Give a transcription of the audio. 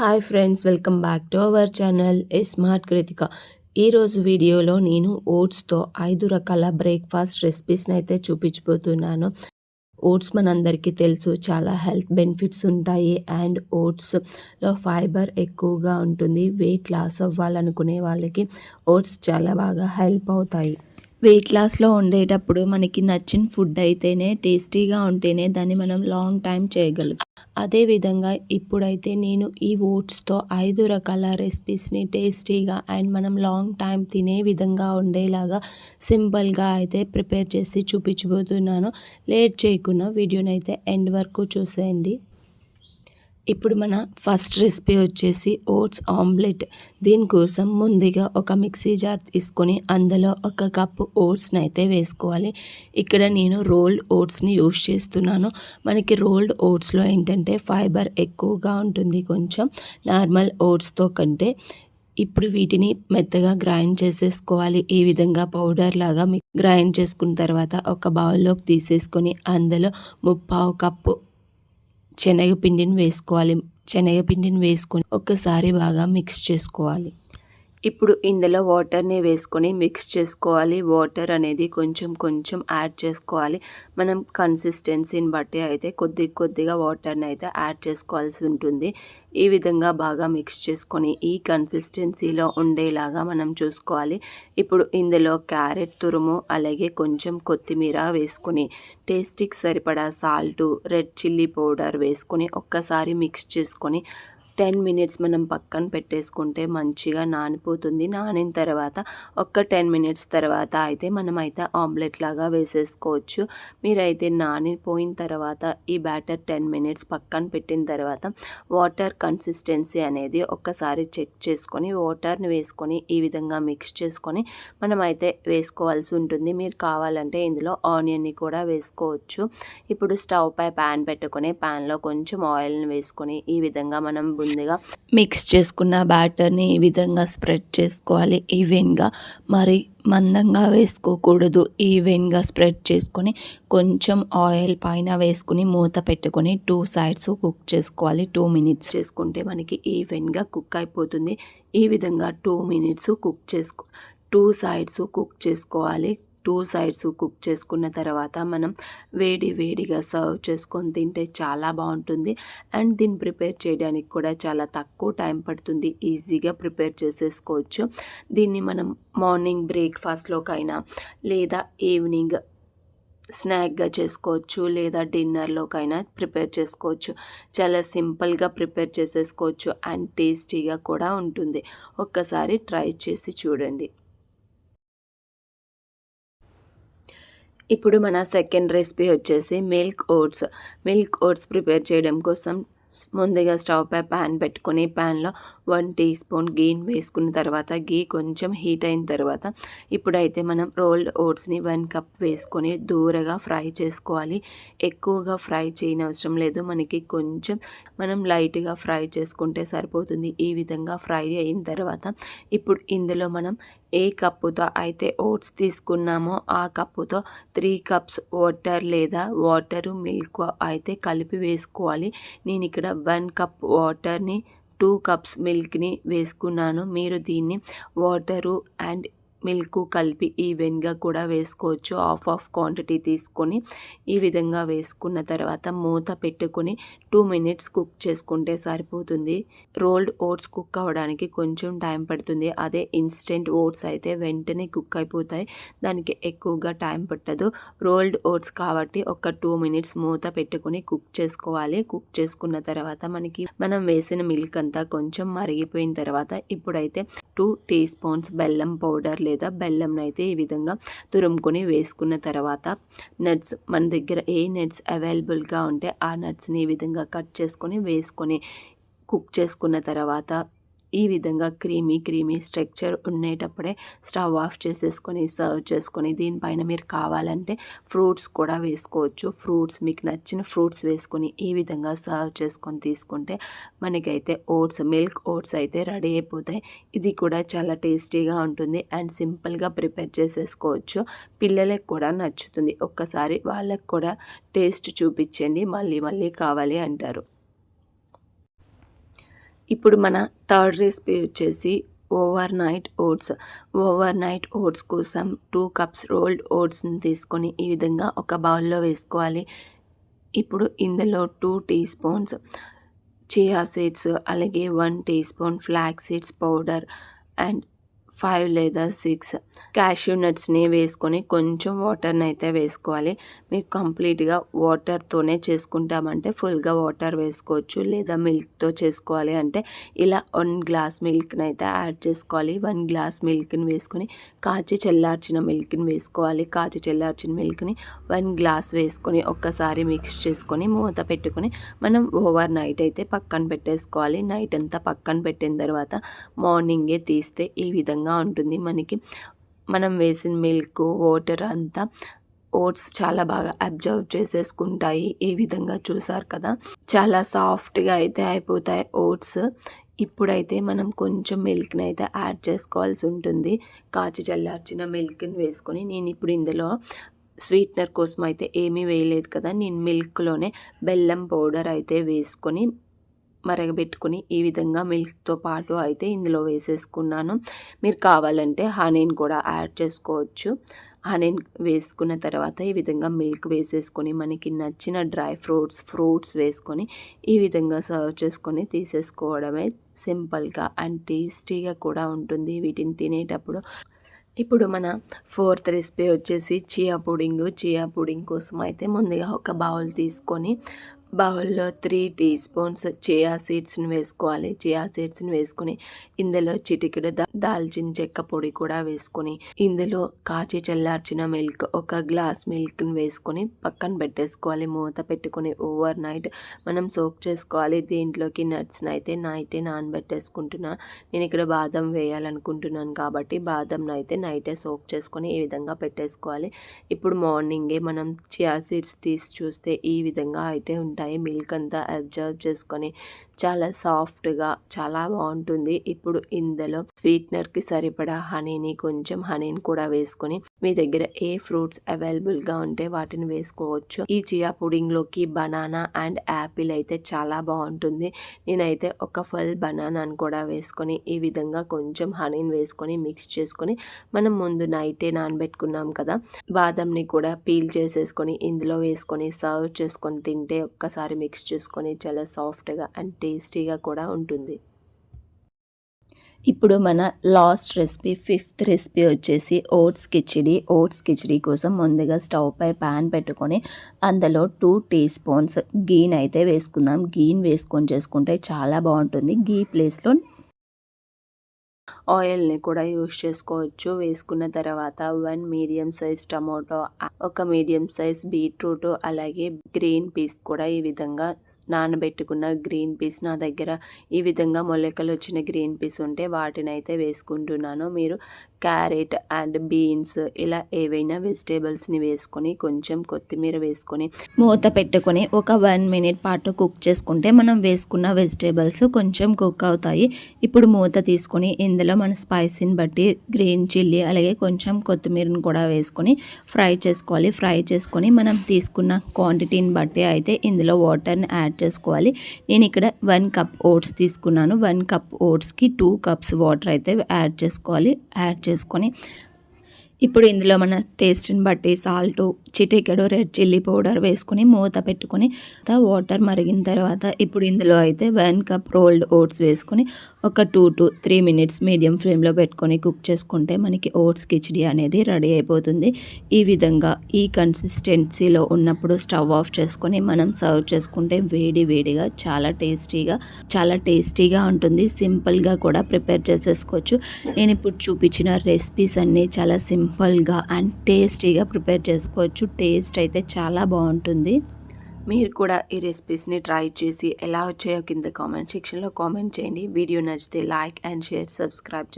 Hi friends welcome back to our channel A smart Kritika. ఈరోజు వీడియోలో నేను ఓట్స్తో ఐదు రకాల బ్రేక్ఫాస్ట్ రెసిపీస్ని అయితే చూపించబోతున్నాను. ఓట్స్ మనందరికీ తెలుసు చాలా హెల్త్ బెనిఫిట్స్ ఉంటాయి అండ్ ఓట్స్లో ఫైబర్ ఎక్కువగా ఉంటుంది వెయిట్ లాస్ అవ్వాలనుకునే వాళ్ళకి ఓట్స్ చాలా బాగా హెల్ప్ అవుతాయి. వెయిట్ లాస్లో ఉండేటప్పుడు మనకి నచ్చిన ఫుడ్ అయితేనే టేస్టీగా ఉంటేనే దాన్ని మనం లాంగ్ టైం చేయగలుగుతాం అదేవిధంగా ఇప్పుడైతే నేను ఈ ఓట్స్తో ఐదు రకాల రెసిపీస్ని టేస్టీగా అండ్ మనం లాంగ్ టైం తినే విధంగా ఉండేలాగా సింపుల్గా అయితే ప్రిపేర్ చేసి చూపించబోతున్నాను. లేట్ చేయకుండా వీడియోని అయితే ఎండ్ వరకు చూసేయండి. ఇప్పుడు మన ఫస్ట్ రెసిపీ వచ్చేసి ఓట్స్ ఆమ్లెట్. దీనికోసం ముందుగా ఒక మిక్సీ జార్ తీసుకొని అందులో ఒక కప్పు ఓట్స్ని అయితే వేసుకోవాలి. ఇక్కడ నేను రోల్డ్ ఓట్స్ని యూస్ చేస్తున్నాను. మనకి రోల్డ్ ఓట్స్లో ఏంటంటే ఫైబర్ ఎక్కువగా ఉంటుంది కొంచెం. నార్మల్ ఓట్స్తో కంటే ఇప్పుడు వీటిని మెత్తగా గ్రైండ్ చేసేసుకోవాలి. ఈ విధంగా పౌడర్ లాగా గ్రైండ్ చేసుకున్న తర్వాత ఒక బౌల్లోకి తీసేసుకొని అందులో ముప్పావు కప్పు శనగపిండిని వేసుకోవాలి. శనగపిండిని వేసుకొని ఒక్కసారి బాగా మిక్స్ చేసుకోవాలి. ఇప్పుడు ఇందులో వాటర్ని వేసుకొని మిక్స్ చేసుకోవాలి. వాటర్ అనేది కొంచెం కొంచెం యాడ్ చేసుకోవాలి. మనం కన్సిస్టెన్సీని బట్టి అయితే కొద్ది కొద్దిగా వాటర్ని అయితే యాడ్ చేసుకోవాల్సి ఉంటుంది. ఈ విధంగా బాగా మిక్స్ చేసుకొని ఈ కన్సిస్టెన్సీలో ఉండేలాగా మనం చూసుకోవాలి. ఇప్పుడు ఇందులో క్యారెట్ తురుము అలాగే కొంచెం కొత్తిమీర వేసుకొని టేస్టీకి సరిపడా సాల్టు రెడ్ చిల్లీ పౌడర్ వేసుకొని ఒక్కసారి మిక్స్ చేసుకొని టెన్ మినిట్స్ మనం పక్కన పెట్టేసుకుంటే మంచిగా నానిపోతుంది. నానిన తర్వాత ఒక్క టెన్ మినిట్స్ తర్వాత అయితే మనం అయితే ఆమ్లెట్ లాగా వేసేసుకోవచ్చు. మీరైతే నానిపోయిన తర్వాత ఈ బ్యాటర్ టెన్ మినిట్స్ పక్కన పెట్టిన తర్వాత వాటర్ కన్సిస్టెన్సీ అనేది ఒక్కసారి చెక్ చేసుకొని వాటర్ని వేసుకొని ఈ విధంగా మిక్స్ చేసుకొని మనమైతే వేసుకోవాల్సి ఉంటుంది. మీరు కావాలంటే ఇందులో ఆనియన్ని కూడా వేసుకోవచ్చు. ఇప్పుడు స్టవ్ పై ప్యాన్ పెట్టుకొని ప్యాన్లో కొంచెం ఆయిల్ని వేసుకొని ఈ విధంగా మనం ముందుగా మిక్స్ చేసుకున్న బ్యాటర్ని ఈ విధంగా స్ప్రెడ్ చేసుకోవాలి. ఈవెన్గా మరి మందంగా వేసుకోకూడదు. ఈవెన్గా స్ప్రెడ్ చేసుకొని కొంచెం ఆయిల్ పైన వేసుకుని మూత పెట్టుకొని టూ సైడ్స్ కుక్ చేసుకోవాలి. టూ మినిట్స్ చేసుకుంటే మనకి ఈవెన్గా కుక్ అయిపోతుంది. ఈ విధంగా టూ మినిట్స్ కుక్ చేసుకో టూ సైడ్స్ కుక్ చేసుకోవాలి. టూ సైడ్స్ కుక్ చేసుకున్న తర్వాత మనం వేడి వేడిగా సర్వ్ చేసుకొని తింటే చాలా బాగుంటుంది. అండ్ దీన్ని ప్రిపేర్ చేయడానికి కూడా చాలా తక్కువ టైం పడుతుంది. ఈజీగా ప్రిపేర్ చేసేసుకోవచ్చు. దీన్ని మనం మార్నింగ్ బ్రేక్ఫాస్ట్లోకైనా లేదా ఈవినింగ్ స్నాక్గా చేసుకోవచ్చు లేదా డిన్నర్లోకైనా ప్రిపేర్ చేసుకోవచ్చు. చాలా సింపుల్గా ప్రిపేర్ చేసేసుకోవచ్చు అండ్ టేస్టీగా కూడా ఉంటుంది. ఒక్కసారి ట్రై చేసి చూడండి. ఇప్పుడు మన సెకండ్ రెసిపీ వచ్చేసి milk oats milk oats prepare చేయడం కోసం ముందుగా స్టవ్ పై ప్యాన్ పెట్టుకొని ప్యాన్లో వన్ టీ స్పూన్ గీని వేసుకున్న తర్వాత గీ కొంచెం హీట్ అయిన తర్వాత ఇప్పుడైతే మనం రోల్డ్ ఓట్స్ని వన్ కప్ వేసుకొని దూరగా ఫ్రై చేసుకోవాలి. ఎక్కువగా ఫ్రై చేయని అవసరం లేదు. మనకి కొంచెం మనం లైట్గా ఫ్రై చేసుకుంటే సరిపోతుంది. ఈ విధంగా ఫ్రై అయిన తర్వాత ఇప్పుడు ఇందులో మనం ఏ కప్పుతో అయితే ఓట్స్ తీసుకున్నామో ఆ కప్పుతో త్రీ కప్స్ వాటర్ లేదా వాటరు మిల్క్ అయితే కలిపి వేసుకోవాలి. నేను ఇక్కడ ఇక్కడ వన్ కప్ వాటర్ని టూ కప్స్ మిల్క్ని వేసుకున్నాను. మీరు దీన్ని వాటరు అండ్ మిల్క్ కలిపి ఈవెన్గా కూడా వేసుకోవచ్చు. హాఫ్ ఆఫ్ క్వాంటిటీ తీసుకొని ఈ విధంగా వేసుకున్న తర్వాత మూత పెట్టుకొని టూ మినిట్స్ కుక్ చేసుకుంటే సరిపోతుంది. రోల్డ్ ఓట్స్ కుక్ అవ్వడానికి కొంచెం టైం పడుతుంది. అదే ఇన్స్టెంట్ ఓట్స్ అయితే వెంటనే కుక్ అయిపోతాయి. దానికి ఎక్కువగా టైం పట్టదు. రోల్డ్ ఓట్స్ కాబట్టి ఒక టూ మినిట్స్ మూత పెట్టుకుని కుక్ చేసుకోవాలి. కుక్ చేసుకున్న తర్వాత మనకి మనం వేసిన మిల్క్ అంతా కొంచెం మరిగిపోయిన తర్వాత ఇప్పుడైతే టూ టీ స్పూన్స్ బెల్లం పౌడర్ లేదా బెల్లం అయితే ఈ విధంగా తురుముకొని వేసుకున్న తర్వాత నట్స్ మన దగ్గర ఏ నట్స్ అవైలబుల్గా ఉంటే ఆ నట్స్ని ఈ విధంగా కట్ చేసుకొని వేసుకొని కుక్ చేసుకున్న తర్వాత ఈ విధంగా క్రీమీ క్రీమీ స్ట్రక్చర్ ఉండేటప్పుడే స్టవ్ ఆఫ్ చేసేసుకొని సర్వ్ చేసుకొని దీనిపైన మీరు కావాలంటే ఫ్రూట్స్ కూడా వేసుకోవచ్చు. ఫ్రూట్స్ మీకు నచ్చిన ఫ్రూట్స్ వేసుకొని ఈ విధంగా సర్వ్ చేసుకొని తీసుకుంటే మనకైతే ఓట్స్ మిల్క్ ఓట్స్ అయితే రెడీ అయిపోతాయి. ఇది కూడా చాలా టేస్టీగా ఉంటుంది అండ్ సింపుల్గా ప్రిపేర్ చేసేసుకోవచ్చు. పిల్లలకు కూడా నచ్చుతుంది. ఒక్కసారి వాళ్ళకు కూడా టేస్ట్ చూపించండి. మళ్ళీ మళ్ళీ కావాలి అంటారు. ఇప్పుడు మన థర్డ్ రెసిపీ వచ్చేసి overnight oats. Overnight oats కోసం టూ కప్స్ రోల్డ్ ఓట్స్ని తీసుకొని ఈ విధంగా ఒక బౌల్లో వేసుకోవాలి. ఇప్పుడు ఇందులో two teaspoons chia seeds అలాగే one teaspoon flax seeds powder and five లేదా సిక్స్ క్యాష్యూ నట్స్ని వేసుకొని కొంచెం వాటర్ని అయితే వేసుకోవాలి. మీరు కంప్లీట్గా వాటర్తోనే చేసుకుంటామంటే ఫుల్గా వాటర్ వేసుకోవచ్చు లేదా మిల్క్తో చేసుకోవాలి అంటే ఇలా వన్ గ్లాస్ మిల్క్ని అయితే యాడ్ చేసుకోవాలి. వన్ గ్లాస్ మిల్క్ని వేసుకొని కాచి చల్లార్చిన మిల్క్ని వేసుకోవాలి. కాచి చల్లార్చిన మిల్క్ని వన్ గ్లాస్ వేసుకొని ఒక్కసారి మిక్స్ చేసుకొని మూత పెట్టుకొని మనం ఓవర్ నైట్ అయితే పక్కన పెట్టేసుకోవాలి. నైట్ అంతా పక్కన పెట్టిన తర్వాత మార్నింగే తీస్తే ఈ విధంగా ఉంటుంది మనకి. మనం వేసిన మిల్క్ వాటర్ అంతా ఓట్స్ చాలా బాగా అబ్జర్వ్ చేసేసుకుంటాయి. ఈ విధంగా చూసారు కదా? చాలా సాఫ్ట్గా అయితే అయిపోతాయి ఓట్స్. ఇప్పుడైతే మనం కొంచెం మిల్క్ని అయితే యాడ్ చేసుకోవాల్సి ఉంటుంది. కాచి చల్లార్చిన మిల్క్ని వేసుకొని నేను ఇప్పుడు ఇందులో స్వీట్నర్ కోసం అయితే ఏమీ వేయలేదు కదా? నేను మిల్క్లోనే బెల్లం పౌడర్ అయితే వేసుకొని మరగబెట్టుకొని ఈ విధంగా మిల్క్తో పాటు అయితే ఇందులో వేసేసుకున్నాను. మీరు కావాలంటే హనీని కూడా యాడ్ చేసుకోవచ్చు. హనీని వేసుకున్న తర్వాత ఈ విధంగా మిల్క్ వేసేసుకొని మనకి నచ్చిన డ్రై ఫ్రూట్స్ ఫ్రూట్స్ వేసుకొని ఈ విధంగా సర్వ్ చేసుకొని తీసేసుకోవడమే సింపుల్గా అండ్ టేస్టీగా కూడా ఉంటుంది వీటిని తినేటప్పుడు. ఇప్పుడు మన ఫోర్త్ రెసిపీ వచ్చేసి చియా పుడింగ్. చియా పుడింగ్ కోసం అయితే ముందుగా ఒక బౌల్ తీసుకొని బౌల్లో త్రీ టీ స్పూన్స్ చియా సీడ్స్ని వేసుకోవాలి. చియా సీడ్స్ని వేసుకొని ఇందులో చిటికెడు దాల్చిన చెక్క పొడి కూడా వేసుకొని ఇందులో కాచి చల్లార్చిన మిల్క్ ఒక గ్లాస్ మిల్క్ని వేసుకొని పక్కన పెట్టేసుకోవాలి. మూత పెట్టుకొని ఓవర్ నైట్ మనం సోక్ చేసుకోవాలి. దీంట్లోకి నట్స్ని అయితే నైటే నానబెట్టేసుకుంటున్నా. నేను ఇక్కడ బాదం వేయాలనుకుంటున్నాను కాబట్టి బాదంను అయితే నైటే సోక్ చేసుకొని ఈ విధంగా పెట్టేసుకోవాలి. ఇప్పుడు మార్నింగే మనం చియా సీడ్స్ తీసి చూస్తే ఈ విధంగా అయితే ఉంటాయి. మిల్క్ అంతా అబ్జర్వ్ చేసుకొని చాలా సాఫ్ట్గా చాలా బాగుంటుంది. ఇప్పుడు ఇందులో స్వీట్నర్కి సరిపడా హనీని కొంచెం హనీని కూడా వేసుకొని మీ దగ్గర ఏ ఫ్రూట్స్ అవైలబుల్గా ఉంటే వాటిని వేసుకోవచ్చు. ఈ చియా పుడింగ్లోకి బనానా అండ్ యాపిల్ అయితే చాలా బాగుంటుంది. నేనైతే ఒక ఫుల్ బనానాను కూడా వేసుకొని ఈ విధంగా కొంచెం హనీని వేసుకొని మిక్స్ చేసుకొని మనం ముందు నైటే నానబెట్టుకున్నాం కదా బాదంని కూడా పీల్ చేసేసుకొని ఇందులో వేసుకొని సర్వ్ చేసుకొని తింటే ఒక్కసారి మిక్స్ చేసుకొని చాలా సాఫ్ట్గా అండ్ టేస్టీగా కూడా ఉంటుంది. ఇప్పుడు మన లాస్ట్ రెసిపీ ఫిఫ్త్ రెసిపీ వచ్చేసి ఓట్స్ కిచిడి. ఓట్స్ కిచిడి కోసం ముందుగా స్టవ్ పై ప్యాన్ పెట్టుకొని అందులో టూ టీ స్పూన్స్ గీని అయితే వేసుకుందాం. గీని వేసుకొని చేసుకుంటే చాలా బాగుంటుంది. గీ ప్లేస్లో ఆయిల్ని కూడా యూస్ చేసుకోవచ్చు. వేసుకున్న తర్వాత వన్ మీడియం సైజ్ టమాటో ఒక మీడియం సైజ్ బీట్రూట్ అలాగే గ్రీన్ పీస్ కూడా ఈ విధంగా నానబెట్టుకున్న గ్రీన్ పీస్ నా దగ్గర ఈ విధంగా మొలకలు వచ్చిన గ్రీన్ పీస్ ఉంటే వాటిని అయితే వేసుకుంటున్నాను. మీరు క్యారెట్ అండ్ బీన్స్ ఇలా ఏవైనా వెజిటేబుల్స్ని వేసుకొని కొంచెం కొత్తిమీర వేసుకొని మూత పెట్టుకొని ఒక వన్ మినిట్ పాటు కుక్ చేసుకుంటే మనం వేసుకున్న వెజిటేబుల్స్ కొంచెం కుక్ అవుతాయి. ఇప్పుడు మూత తీసుకొని ఇందులో మన స్పైసీని బట్టి గ్రీన్ చిల్లీ అలాగే కొంచెం కొత్తిమీరని కూడా వేసుకొని ఫ్రై చేసుకోవాలి. ఫ్రై చేసుకొని మనం తీసుకున్న క్వాంటిటీని బట్టి అయితే ఇందులో వాటర్ని యాడ్ చేసుకోవాలి నేను ఇక్కడ వన్ కప్ ఓట్స్ తీసుకున్నాను. వన్ కప్ ఓట్స్కి టూ కప్స్ వాటర్ అయితే యాడ్ చేసుకోవాలి. యాడ్ చేసుకొని ఇప్పుడు ఇందులో మన టేస్ట్ని బట్టి సాల్ట్ చిటికెడు రెడ్ చిల్లీ పౌడర్ వేసుకొని మూత పెట్టుకొని వాటర్ మరిగిన తర్వాత ఇప్పుడు ఇందులో అయితే వన్ కప్ రోల్డ్ ఓట్స్ వేసుకొని ఒక two to three minutes medium ఫ్లేమ్లో పెట్టుకొని కుక్ చేసుకుంటే మనకి ఓట్స్ కిచిడి అనేది రెడీ అయిపోతుంది. ఈ విధంగా ఈ కన్సిస్టెన్సీలో ఉన్నప్పుడు స్టవ్ ఆఫ్ చేసుకొని మనం సర్వ్ చేసుకుంటే వేడి వేడిగా చాలా టేస్టీగా చాలా టేస్టీగా ఉంటుంది. సింపుల్గా కూడా ప్రిపేర్ చేసేసుకోవచ్చు. నేను ఇప్పుడు చూపించిన రెసిపీస్ అన్నీ చాలా సింపుల్గా అండ్ టేస్టీగా ప్రిపేర్ చేసుకోవచ్చు. టేస్ట్ అయితే చాలా బాగుంటుంది. మీరు కూడా ఈ రెసిపీస్ని ట్రై చేసి ఎలా వచ్చాయో కింద కామెంట్ సెక్షన్లో కామెంట్ చేయండి. వీడియో నచ్చితే లైక్ అండ్ షేర్ సబ్స్క్రైబ్